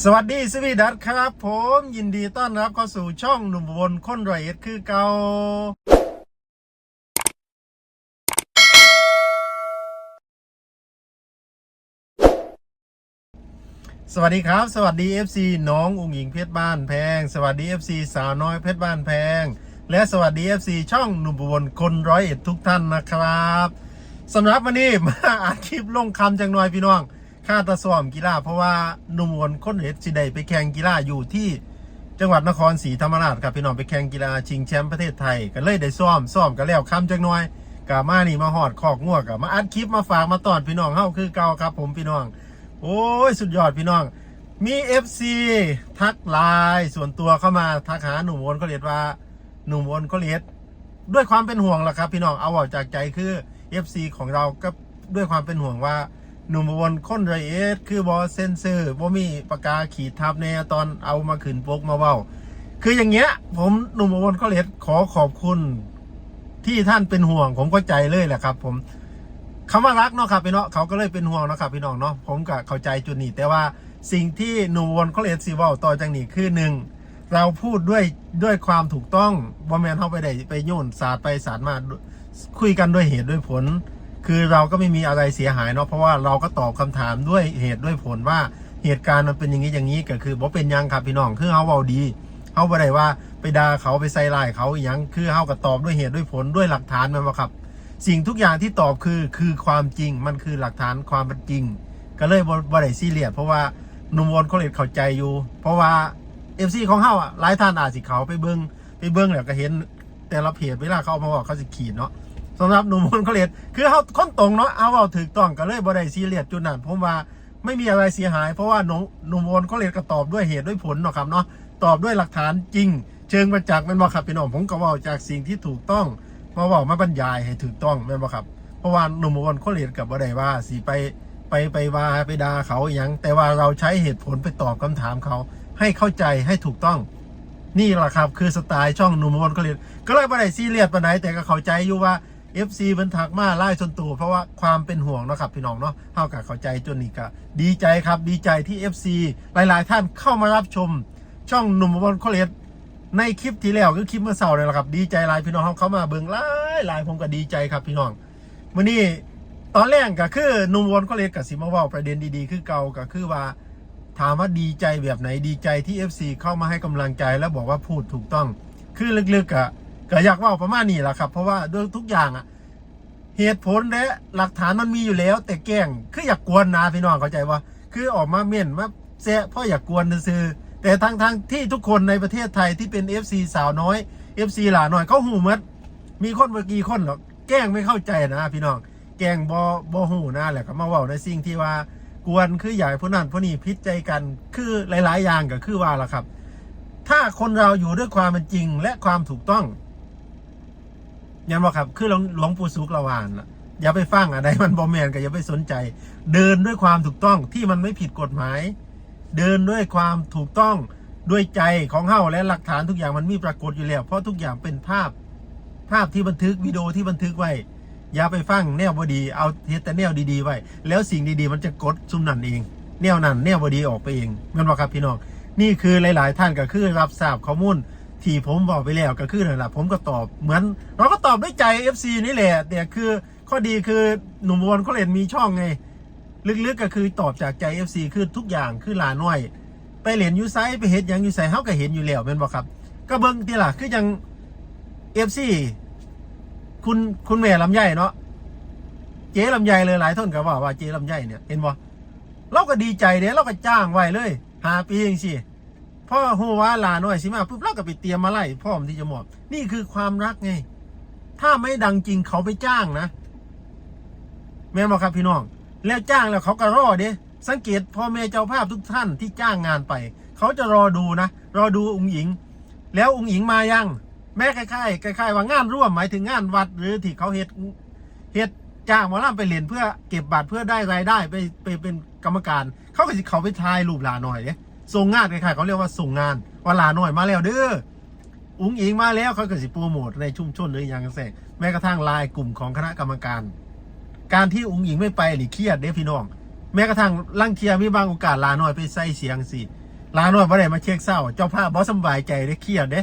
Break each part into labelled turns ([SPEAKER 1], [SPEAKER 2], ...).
[SPEAKER 1] สวัสดีสวีดัตครับ ผมยินดีต้อนรับเข้าสู่ช่องหนุ่มบนคนรอยเอ็ดคือเกาสวัสดีครับ สวัสดี FC น้องอุ๋งหญิงเพชรบ้านแพง สวัสดี FC สาวน้อยเพชรบ้านแพง และสวัสดี FC ช่องหนุ่มบนคนร้อยเอ็ดทุกท่านนะครับสำหรับวันนี้มาอาคลิปลงคำจังหน่อยพี่น้อง ค่าตะสอมกีฬาเพราะว่าหนุ่มวนคนเห็ดสิได้ไปแข่งกีฬาอยู่ที่จังหวัดนครศรีธรรมราชครับพี่น้องไปแข่งกีฬาชิงแชมป์ประเทศไทยก็เลยได้ซ้อมซ้อมก็แล้วคำจังน่อยกามานี่มาหอดคอกงัวกับมาอัดคลิปมาฝากมาตอนพี่น้องเฮาคือเก่าครับ ผมพี่น้อง โอ้ยสุดยอดพี่น้อง มี FC ทักไลน์ส่วนตัวเข้ามาทักหาหนุ่มวนเขาเรียกว่าหนุ่มวนเขาเรียกด้วยความเป็นห่วงแหละครับ พี่น้องเอาออกจากใจคือ FC ของเราก็ด้วยความเป็นห่วงว่า หนุ่มบนค้นไรเอสคือบอเซนเซอร์บ่มีปากกาขีดทับแน่ตอนเอามาขืนปกมาเว้า คืออย่างเงี้ย ผมหนุ่มบนก็เลยขอขอบคุณ ที่ท่านเป็นห่วง ผมก็ใจเลยแหละครับ ผมคำว่ารักเนาะครับพี่เนาะเขาก็เลยเป็นห่วงนะครับพี่น้องเนาะผมก็เข้าใจจุดนี้ แต่ว่าสิ่งที่หนุ่มบนก็เลยซีว่าต่อจากนี้คือหนึ่งเราพูดด้วยด้วยความถูกต้องบ่แมนเข้าไปได้ไปโยนสาดไปสาดมาคุยกันด้วยเหตุด้วยผล คือเราก็ไม่มีอะไรเสียหายเนาะเพราะว่าเราก็ตอบคำถามด้วยเหตุด้วยผลว่าเหตุการณ์มันเป็นอย่างนี้อย่างนี้ก็คือบ่เป็นยังครับพี่น้องคือเฮาเว้าดีเฮาบ่ได้ว่าไปด่าเขาไปใส่ร้ายเขาอหยังคือเฮาก็ตอบด้วยเหตุด้วยผลด้วยหลักฐานมันบ่ครับ สิ่งทุกอย่างที่ตอบคือคือความจริงมันคือหลักฐานความเป็นจริง ก็เลยบ่บ่ได้ซีเรียสเพราะว่านุ่มวนเขาเลยเข้าใจอยู่ เพราะว่า FC ของเฮาอะหลายท่านอาจสิเขาไปเบิ่งไปเบิ่งแล้วก็เห็นแต่ละเพจเวลาเขาเอามาบอกเขาสิขีดเนาะ สำหรับหนุ่มคนเขาเรียนคือเขาคนตรงเนาะเอาเอาถูกต้องก็เลยบ่ได้ซีเรียสจุดนั้นผมว่าไม่มีอะไรเสียหาย เพราะว่าหนุ่มหนุ่มคนเขาเรียนก็ตอบด้วยเหตุด้วยผลเนาะครับเนาะตอบด้วยหลักฐานจริง เชิงประจักษ์แม่นบ่ครับพี่น้องผมก็ว่าจากสิ่งที่ถูกต้องมาเว่ามาบรรยายให้ถูกต้องแม่นบ่ครับ เพราะว่าหนุ่มคนเขาเรียนกับบ่ได้ว่าสิไปไปไปว่าไปด่าเขาอหยังแต่ว่าเราใช้เหตุผลไปตอบคำถามเขาให้เข้าใจให้ถูกต้องนี่แหละครับ คือสไตล์ช่องหนุ่มวนก็เรียนก็เลยไม่ได้ซีเรียสปานไหนแต่ก็เข้าใจอยู่ว่า FC เป็นถักมาไล่ชนตัวเพราะว่าความเป็นห่วงเนาะครับพี่น้องเนาะเท่ากับเข้าใจจนนี่ก็ดีใจครับดีใจที่ FC หลาย ๆ ท่านเข้ามารับชม ช่องหนุ่มวนก็เรียนในคลิปที่แล้วคือคลิปเมื่อเสาร์เลยละครับ ดีใจหลายพี่น้องเข้ามาเบิ่งหลายหลายผมก็ดีใจครับพี่น้องมื่อนี้ตอนแรกก็คือหนุ่มวนก็เรียนกับสิมาเว่าประเด็นดีๆ คือเก่าก็คือว่าถามว่าดีใจแบบไหนดีใจที่ FC เข้ามาให้กำลังใจแล้วบอกว่าพูดถูกต้อง คือลึกๆอะ ก็อยากว่าประมาณนี้แหละครับ เพราะว่าด้วยทุกอย่างอะเหตุผลและหลักฐานมันมีอยู่แล้ว แต่แกล้งคืออยากกวนนะพี่น้องเข้าใจว่า คือออกมาเม่นมาแซะเพราะอยากกวนซื้อแต่ทั้งทั้งๆที่ทุกคนในประเทศไทยที่เป็น FC สาวน้อย FC หลาน้อยเขาหูหมดมีคนเมื่อกี้คนหรอกแกล้งไม่เข้าใจนะพี่น้อง แกล้งบอบอหูนะแหละก็มาว่าในสิ่งที่ว่ากวนคืออยากให้ผู้นั้นผู้นี้พิษใจกันคือหลาย ๆ อย่างก็คือว่าล่ะครับ ถ้าคนเราอยู่ด้วยความเป็นจริงและความถูกต้อง ยันว่าครับ คือหลวงหลวงปู่สุกละวานล่ะอย่าไปฟังอะไรมันบอมแมนก็อย่าไปสนใจ เดินด้วยความถูกต้องที่มันไม่ผิดกฎหมาย เดินด้วยความถูกต้องด้วยใจของเฮาและหลักฐานทุกอย่างมันมีปรากฏอยู่แล้ว เพราะทุกอย่างเป็นภาพ ภาพที่บันทึกวิดีโอที่บันทึกไว้ อย่าไปฟังแนวบดีเอาเฮ็ดแต่แนวดีๆไว้ แล้วสิ่งดีๆ มันจะกดซุ่มนั่นเอง แนวนั้นแนวบดีออกไปเองแมันว่าครับพี่น้องนี่คือหลาย ๆ ท่านก็คือรับทราบข้อมูล ที่ผมบอกไปแล้วก็คือนั่นแหละผมก็ตอบเหมือน เราก็ตอบด้วยใจ FC นี่แหละแต่คือข้อดีคือหนุ่มวนเขาเล่นมีช่องไง ลึกๆก็คือตอบจากใจ FC คือทุกอย่างคือหลาน้อย ไปเหรียญยูไซไปเห็นยังยูไซเฮาก็เห็นอยู่แล้วเป็นบ่ครับ ก็เบิ่งทีละคือยัง FC คุณคุณแม่ลำไยเนาะเจ๊ลำไยเลยหลายท่านก็ว่าว่าเจ๊ลำไยเนี่ยเห็นบ่เราก็ดีใจเด้เราก็จ้างไว้เลยหาปีเองสิ พ่อหัวว่าลาหน้อยสิมาปุ๊บเราก็ไปเตรียมมาไล่พร้อมที่จะมอบ นี่คือความรักไง ถ้าไม่ดังจริงเขาไปจ้างนะ แม่นบอกครับพี่น้อง แล้วจ้างแล้วเขาก็รอเด้สังเกตพ่อแม่เจ้าภาพทุกท่านที่จ้างงานไป เขาจะรอดูนะ รอดูองค์หญิง แล้วองค์หญิงมายัง แม่คล้ายๆคล้ายๆว่างานร่วมหมายถึงงานวัด หรือที่เขาเฮ็ดเฮ็ดจ้างหมอลำไปเรียนเพื่อเก็บบัตรเพื่อได้รายได้ไปไปเป็นกรรมการ เขาก็สิเขาไปทายรูปลาหน่อยเนี่ย ส่งงานคล้ายๆเขาเรียกว่าส่งงานว่าลาหน่อยมาแล้วเด้ออุ้งอิงมาแล้วเขาก็สิโปรโมทในชุมชนหรืออย่างแสแม้กระทั่งลายกลุ่มของคณะกรรมการ การที่อุ้งอิงไม่ไปนี่เครียดเด้พี่น้อง แม้กระทั่งลังเทียมีบางโอกาสลาหน่อยไปใส่เสียงสิลาหน้อยบ่ได้มาเช็คเศร้า เจ้าภาพบ่สำบายใจได้เครียดเด้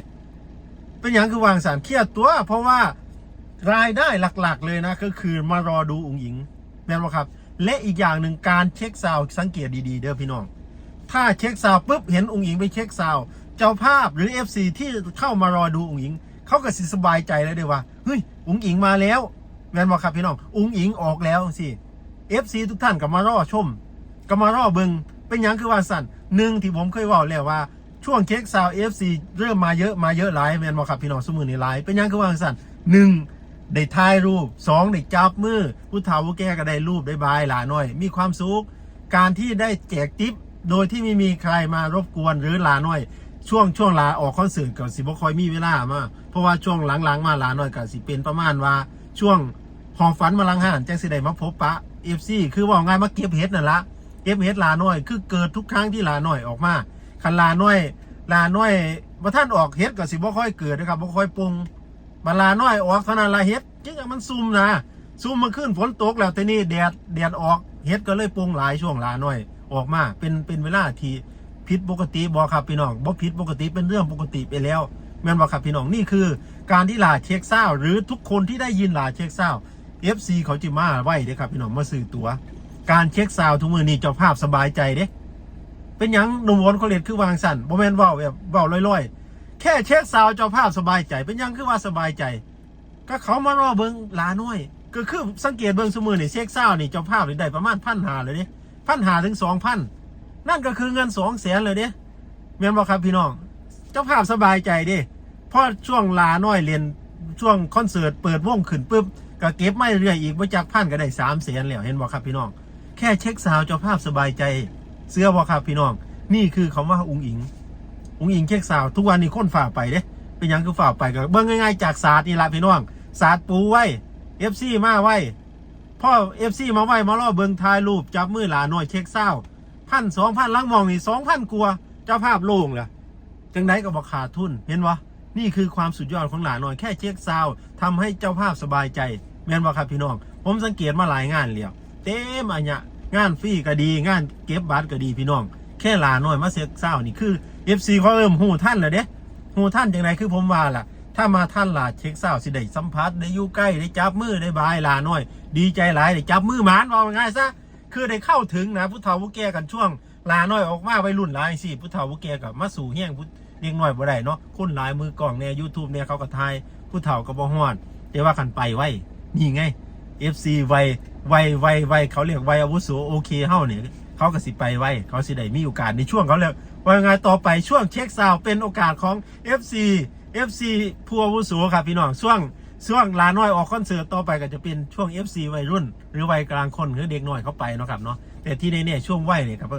[SPEAKER 1] เป็นอย่างคือวางสารเครียดตัว เพราะว่ารายได้หลักๆ เลยนะก็คือมารอดูอุ๋งอิงแม่นบ่ครับ และอีกอย่างหนึ่งการเช็คซาวด์สังเกตดีๆ เด้อพี่น้อง ถ้าเช็คซาวปุ๊บเห็นอุ๋งอิงไปเช็คซาวเจ้าภาพหรือ FC ที่เข้ามารอดูอุ๋งอิง เขาก็สิสบายใจแล้วเด้อว่าเฮ้ยอุ๋งอิงมาแล้วแมนบ่ครับพี่น้องอุ๋งอิงออกแล้วสิ FC ทุกท่านก็มารอชมก็มารอเบิงเป็นหยังคือว่าสั่นหนึ่งที่ผมเคยว่าแล้วว่าช่วงเช็คซาวเอฟซีเริ่มมาเยอะมาเยอะหลายแมนบอกครับพี่น้องสมือนี่หลายเป็นยังคือว่าสั่นหนึ่งได้ถ่ายรูปสองได้จับมือผู้เฒ่าผู้แก่ก็ได้รูปได้บายหลาน้อย มีความสุขการที่ได้แจกทิป โดยที่ไม่มีใครมารบกวนหรือลาน้อย ช่วงช่วงลาออกคอนเสิร์ตก็สิบ่คอยมีเวลามาเพราะว่าช่วงหลังๆมาลาน้อยก็สิเป็นประมาณว่า ช่วงหองฝันมาลังห่านจังสิได้มาพบปะเอฟซีคือว่าง่ายมาเก็บเฮ็ดนั่นละเก็บเห็ดลาน้อย คือเกิดทุกครั้งที่ลาน้อยออกมาคันลาน้อย ลาน้อยว่าท่านออกเห็ดก็สิบ่ค่อยเกิดนะครับบ่ค่อยปรุงบาลาน้อยออกเท่านั้นละเห็ดจึงมันซุ่มนะซุ่มมาขึ้นฝนตกแล้วแต่นี่แดดแดดออกเห็ดก็เลยปรุงหลายช่วงลาน้อย ออกมาเป็นเป็นเวลาที่ผิดปกติบ่ครับพี่น้องบ่ผิดปกติเป็นเรื่องปกติไปแล้วแม่นบ่ครับพี่น้องนี่คือ การที่ลาเช็คเศร้าหรือทุกคนที่ได้ยินลาเช็คเศร้า FC เขาจิมาไว้เด้ครับพี่น้องมาซื้อตั๋วการเช็คซาวทุกมือนี่เจ้าภาพสบายใจเด้เป็นยังหนุ่มวนเขาเรียนคือวางสั่นโมเมนว่าแบบว่าลอยๆ แค่เช็คซาวเจ้าภาพสบายใจ เป็นยังคือว่าสบายใจ ก็เขามารอเบิงลาน้อย ก็คือสังเกตเบิงสมือนี่เช็คซาวนี่เจ้าภาพนี่ได้ประมาณพันหาเลยเด้ พันหาถึงสองพันนั่นก็คือเงินสองแสนเลยเด้เมียนบอกครับพี่น้อง เจ้าภาพสบายใจเด้พราะช่วงลาน้อยเรียนช่วงคอนเสิร์ตเปิดวงขึ้นปุ๊บก็เก็บไม่เรื่อยอีกมาจากพันก็ได้สามแสนแล้วเห็นบอกครับพี่น้อง แค่เช็คซาวเจ้าภาพสบายใจ เสื้อบอกครับพี่น้อง นี่คือคำว่าอุงอิงอุงอิงเช็คซาว ทุกวันนี้ค้นฝ่าไปเด้เป็นยังคือฝ่าไปก็เบิ่งง่ายๆจากศาสตร์นี่ละพี่น้องศาสตร์ปูไว้เอฟซีมาไว้ พ่อเอฟซีมาไหวมาล่อเบิงถ่ายรูปจับมือหลาหน่อยเช็คซาวด์พันสองพันลังมองนี่สองพันกลัวเจ้าภาพโล่งแหละจังไดก็บอกขาดทุนเห็นวะนี่คือความสุดยอดของหลาหน่อยแค่เช็คซาวด์ทำให้เจ้าภาพสบายใจแม่นบ่ครับพี่น้อง ผมสังเกตมาหลายงานแล้วเต็มอันเนี้ยงานฟรีก็ดีงานเก็บบัตรก็ดีพี่น้อง แค่หลาหน่อยมาเช็คซาวด์นี่คือ FC เขาเริ่มหูท่านแล้วเด้หูท่านจังไดคือผมว่าล่ะ ถ้ามาท่านหลาเช็คซาวสิได้สัมผัสได้อยู่ใกล้ได้จับมือได้บายหลาหน่อย ดีใจหลายได้จับมือหมานว่าง่ายซะคือได้เข้าถึงนะผู้เฒ่าผู้แก่กันช่วงลาน้อยออกมาวัยรุ่นหลายสิผู้เฒ่าผู้แก่กับมาสู่เฮี้ยงผู้เลี้ยงน้อยบ่ได้เนาะคนหลายมือกล่องเนี่ย YouTube เนี่ยเขาก็ทายผู้เฒ่าก็บ่ฮอดแต่ว่าคันไปไว้นี่ไง FC วัยวัยวัยวัยเขาเรียกวัยอาวุโสโอเคเฮาเนี่ยเขาก็สิไปไวเขาสิได้มีโอกาสในช่วงเขาเรียกว่ายไงต่อไปช่วงเช็คซาวเป็นโอกาสของ FC FC ผู้อาวุโสครับพี่น้องช่วงช่วงลาน้อยออกคอนเสิร์ตต่อไปก็จะเป็นช่วง FC วัยรุ่น หรือวัยกลางคนหรือเด็กน้อยเข้าไปเนาะครับเนาะแต่ที่ในเนี่ยช่วงวัยเนี่ยครับ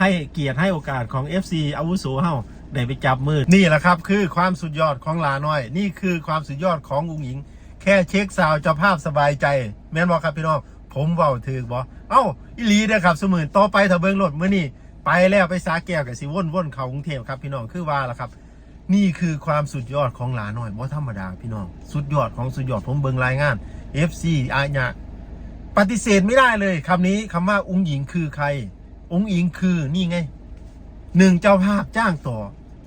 [SPEAKER 1] ให้เกียรติให้โอกาสของ FC อาวุโสเฮาได้ไปจับมือนี่แหละครับ คือความสุดยอดของลาน้อย นี่คือความสุดยอดของอุงหญิง แค่เช็คซาวเจ้าภาพสบายใจ แม่นบอกครับพี่น้องผมเว้าถือบอเอ้าอีลีเด้อครับสมื่นต่อไปถ้าเบิ่งรถมื้อนี้ไปแล้วไปสาแก้วกับสิว่นว่นเขากรุงเทพครับพี่น้องคือว่าล่ะครับ นี่คือความสุดยอดของหลาน้อยบ่ธรรมดาพี่น้อง สุดยอดของสุดยอดผมเบิงรายงาน FC อาญะปฏิเสธไม่ได้เลยคำนี้คำว่าองค์หญิงคือใคร องค์หญิงคือนี่ไงหนึ่งเจ้าภาพจ้างต่อ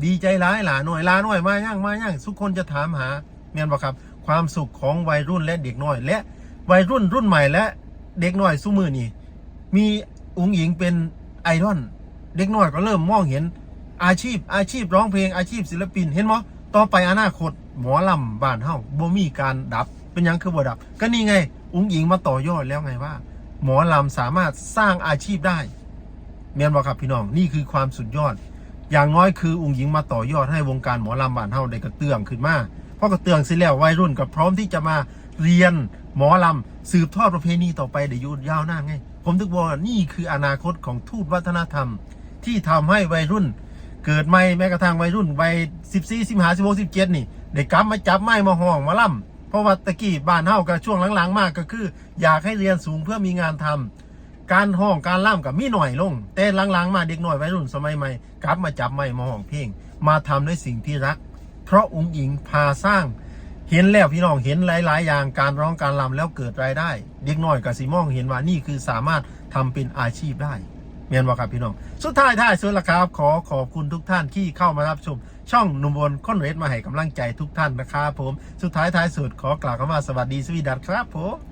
[SPEAKER 1] ดีใจร้ายหลาน้อยหลาน้อยมาย่างมาย่างทุกคนจะถามหาแม่นบ่ครับ ความสุขของวัยรุ่นและเด็กน้อย และวัยรุ่นรุ่นใหม่และเด็กน้อยสู้มือนี่มีองค์หญิงเป็นไอดอลเด็กน้อยก็เริ่มมองเห็น อาชีพอาชีพร้องเพลงอาชีพศิลปินเห็นมั้ต่อไปอนาคต หมอลำบ้านเฮาบ่มีการดับเป็นยังคือบ่ดับ ก็นี่ไง อุ้งหญิงมาต่อยอดแล้วไงว่า หมอลำสามารถสร้างอาชีพได้เมียนบอกครับพี่น้องนี่คือความสุดยอด อย่างน้อยคืออุ้งหญิงมาต่อยอดให้วงการหมอลำบ้านเฮาได้กระเตื้องขึ้นมาเพราะกระเตื้องสิแล้ววัยรุ่นก็พร้อมที่จะมาเรียนหมอลำสืบทอดประเพณีต่อไปได้ยุ่ยาวนานไง ผมถึงบอกนี่คืออนาคตของทูตวัฒนธรรม ที่ทำให้วัยรุ่น เกิดไม่แม้กระทั่งวัยรุ่นวัยสิบสี่สิบห้าสิบหกสิบเจ็ดนี่ได้กลับมาจับไม้มาห้องมาล่ำเพราะว่าตะกี้บ้านเฮากับช่วงหลังๆ มากก็คือ อยากให้เรียนสูงเพื่อมีงานทำการห้องการล่ำกับมีหน่อยลง แต่หลังๆ มาเด็กหน่อยวัยรุ่นสมัยใหม่กลับมาจับไม้มาห้องเพลงมาทำในสิ่งที่รัก เพราะองค์หญิงพาสร้างเห็นแล้วพี่น้องเห็นหลาย ๆ อย่างการร้องการรำแล้วเกิดรายได้ เด็กน้อยกับสีมองเห็นว่านี่คือสามารถทำเป็นอาชีพได้ เมียนบอกครับพี่น้อง สุดท้ายท้ายสุดละครับ ขอขอบคุณทุกท่านที่เข้ามารับชม ช่องหนุ่มบนค้นเรศมาให้กำลังใจทุกท่านนะครับผม สุดท้ายท้ายสุดขอกล่าวคำว่าสวัสดีสวีดัสครับผม